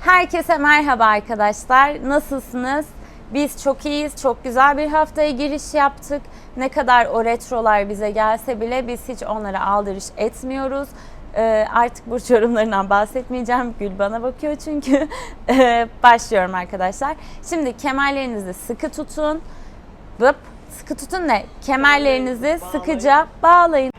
Herkese merhaba arkadaşlar. Nasılsınız? Biz çok iyiyiz. Çok güzel bir haftaya giriş yaptık. Ne kadar o retrolar bize gelse bile biz hiç onlara aldırış etmiyoruz. Ee, artık burç yorumlarından bahsetmeyeceğim. Gül bana bakıyor çünkü. Ee, Başlıyorum arkadaşlar. Şimdi kemerlerinizi sıkı tutun. Vıp. Sıkı tutun ne? Kemerlerinizi sıkıca bağlayın.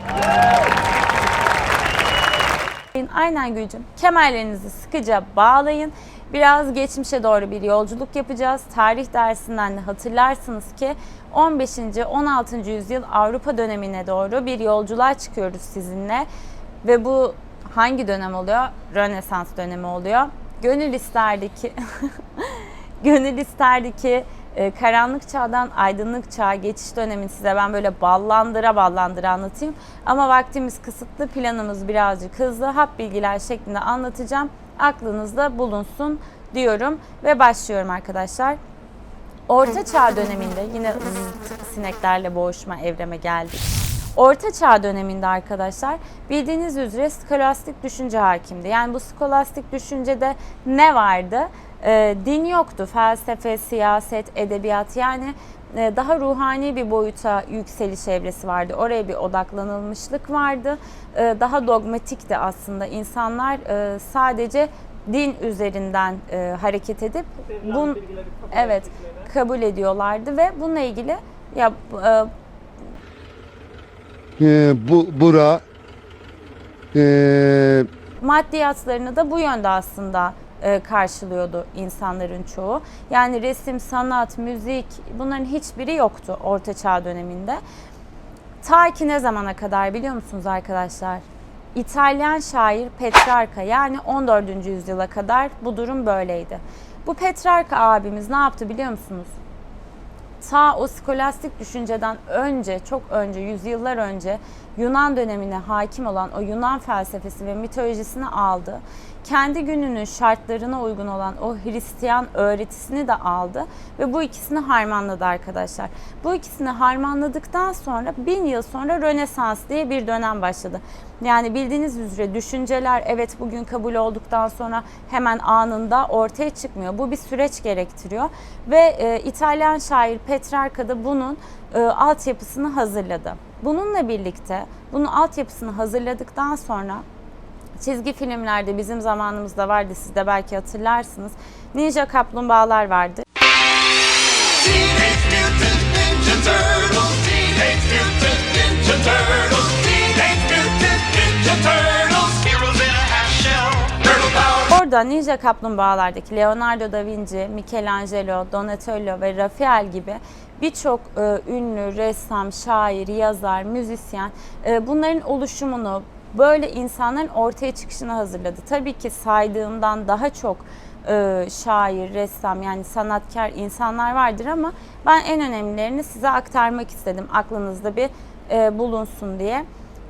Aynen Gülcüm. Kemerlerinizi sıkıca bağlayın. Biraz geçmişe doğru bir yolculuk yapacağız. Tarih dersinden de hatırlarsınız ki 15. 16. yüzyıl Avrupa dönemine doğru bir yolculuğa çıkıyoruz sizinle. Ve bu hangi dönem oluyor? Rönesans dönemi oluyor. Gönül isterdi ki Gönül isterdi ki e, karanlık çağdan aydınlık çağa geçiş dönemini size ben böyle ballandıra ballandıra anlatayım. Ama vaktimiz kısıtlı, planımız birazcık hızlı, hap bilgiler şeklinde anlatacağım. Aklınızda bulunsun diyorum ve başlıyorum arkadaşlar. Orta Çağ döneminde yine sineklerle boğuşma evreme geldik. Orta Çağ döneminde arkadaşlar bildiğiniz üzere skolastik düşünce hakimdi. Yani bu skolastik düşüncede ne vardı? Ee, din yoktu. Felsefe, siyaset, edebiyat yani e, daha ruhani bir boyuta yükseliş evresi vardı. Oraya bir odaklanılmışlık vardı. Ee, daha dogmatikti aslında. İnsanlar e, sadece din üzerinden e, hareket edip bun, evet kabul ediyorlardı ve bununla ilgili ya e, Ee, bu bura ee, maddiyatlarını da bu yönde aslında e, karşılıyordu insanların çoğu. Yani resim, sanat, müzik bunların hiçbiri yoktu Orta Çağ döneminde. Ta ki ne zamana kadar biliyor musunuz arkadaşlar? İtalyan şair Petrarca yani 14. yüzyıla kadar bu durum böyleydi. Bu Petrarca abimiz ne yaptı biliyor musunuz? Ta o skolastik düşünceden önce, çok önce, yüzyıllar önce Yunan dönemine hakim olan o Yunan felsefesi ve mitolojisini aldı. Kendi gününün şartlarına uygun olan o Hristiyan öğretisini de aldı ve bu ikisini harmanladı arkadaşlar. Bu ikisini harmanladıktan sonra bin yıl sonra Rönesans diye bir dönem başladı. Yani bildiğiniz üzere düşünceler evet bugün kabul olduktan sonra hemen anında ortaya çıkmıyor. Bu bir süreç gerektiriyor ve e, İtalyan şair Petrarca da bunun e, altyapısını hazırladı. Bununla birlikte bunun altyapısını hazırladıktan sonra çizgi filmlerde bizim zamanımızda vardı siz de belki hatırlarsınız. Ninja kaplumbağalar vardı. Orada Ninja Kaplumbağalardaki Leonardo da Vinci, Michelangelo, Donatello ve Raphael gibi birçok e, ünlü ressam, şair, yazar, müzisyen e, bunların oluşumunu böyle insanların ortaya çıkışını hazırladı. Tabii ki saydığımdan daha çok e, şair, ressam yani sanatkar insanlar vardır ama ben en önemlilerini size aktarmak istedim aklınızda bir e, bulunsun diye.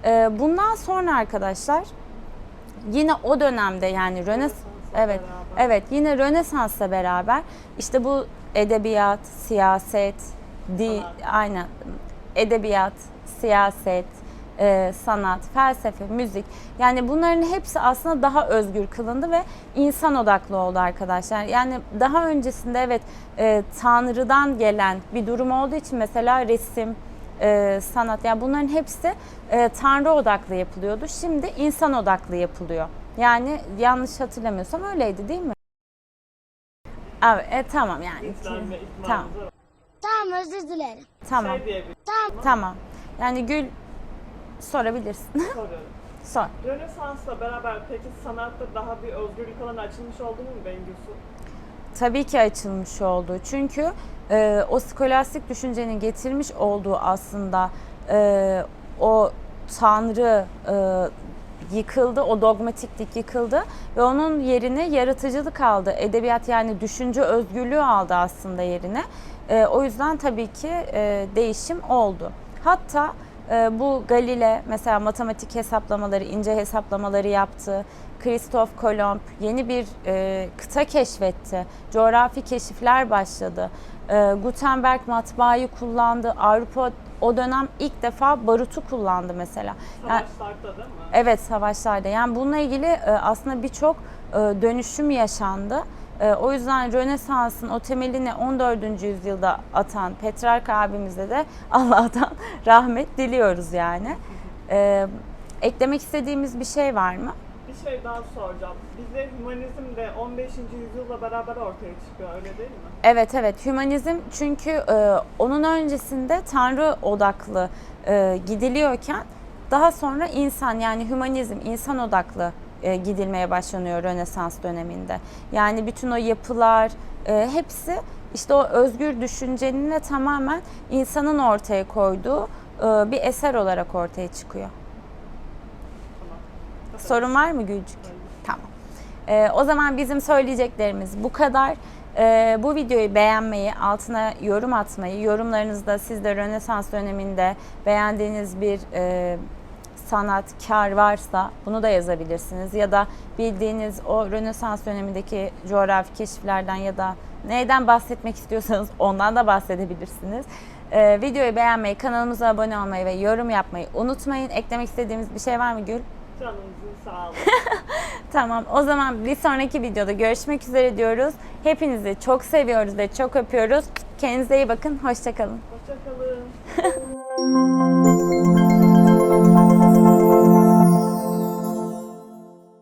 E, bundan sonra arkadaşlar yine o dönemde yani Rönes Rönesans'la evet beraber. evet yine Rönesans'la beraber işte bu edebiyat, siyaset, di aynen edebiyat, siyaset, e, sanat, felsefe, müzik yani bunların hepsi aslında daha özgür kılındı ve insan odaklı oldu arkadaşlar. Yani daha öncesinde evet e, Tanrı'dan gelen bir durum olduğu için mesela resim, e, sanat yani bunların hepsi e, Tanrı odaklı yapılıyordu. Şimdi insan odaklı yapılıyor. Yani yanlış hatırlamıyorsam öyleydi değil mi? Evet, e, tamam yani. İslenme Tamam. Tamam özür dilerim. Tamam. Şey bir Tamam. Yani Gül sorabilirsin. soruyorum. Sor. Rönesans'la beraber peki sanatta daha bir özgürlük alanı açılmış oldu mu Bengüsü? Tabii ki açılmış oldu. Çünkü e, o skolastik düşüncenin getirmiş olduğu aslında e, o tanrı e, yıkıldı, o dogmatiklik yıkıldı ve onun yerine yaratıcılık aldı. Edebiyat yani düşünce özgürlüğü aldı aslında yerine. E, o yüzden tabii ki e, değişim oldu. Hatta e, bu Galile mesela matematik hesaplamaları, ince hesaplamaları yaptı. Christoph Kolomb yeni bir e, kıta keşfetti. Coğrafi keşifler başladı. E, Gutenberg matbaayı kullandı. Avrupa o dönem ilk defa barutu kullandı mesela. Yani- Savaşlarda değil mi? Evet savaşlarda. Yani bununla ilgili e, aslında birçok e, dönüşüm yaşandı. E, O yüzden Rönesans'ın o temelini 14. yüzyılda atan Petrark abimize de Allah'tan rahmet diliyoruz yani. E, Eklemek istediğimiz bir şey var mı? Bir şey daha soracağım. Bize hümanizm de 15. yüzyılla beraber ortaya çıkıyor öyle değil mi? Evet evet hümanizm çünkü e, onun öncesinde tanrı odaklı e, gidiliyorken daha sonra insan yani hümanizm insan odaklı e, gidilmeye başlanıyor Rönesans döneminde. Yani bütün o yapılar e, hepsi işte o özgür düşüncenin de tamamen insanın ortaya koyduğu e, bir eser olarak ortaya çıkıyor. Sorun var mı Gülcük? Tamam. Ee, o zaman bizim söyleyeceklerimiz bu kadar. Ee, bu videoyu beğenmeyi, altına yorum atmayı, yorumlarınızda siz de Rönesans döneminde beğendiğiniz bir e, sanatkar varsa bunu da yazabilirsiniz. Ya da bildiğiniz o Rönesans dönemindeki coğrafi keşiflerden ya da neyden bahsetmek istiyorsanız ondan da bahsedebilirsiniz. Ee, videoyu beğenmeyi, kanalımıza abone olmayı ve yorum yapmayı unutmayın. Eklemek istediğimiz bir şey var mı Gül? Canınızın sağlığı. Tamam o zaman bir sonraki videoda görüşmek üzere diyoruz. Hepinizi çok seviyoruz ve çok öpüyoruz. Kendinize iyi bakın. Hoşçakalın. Hoşçakalın.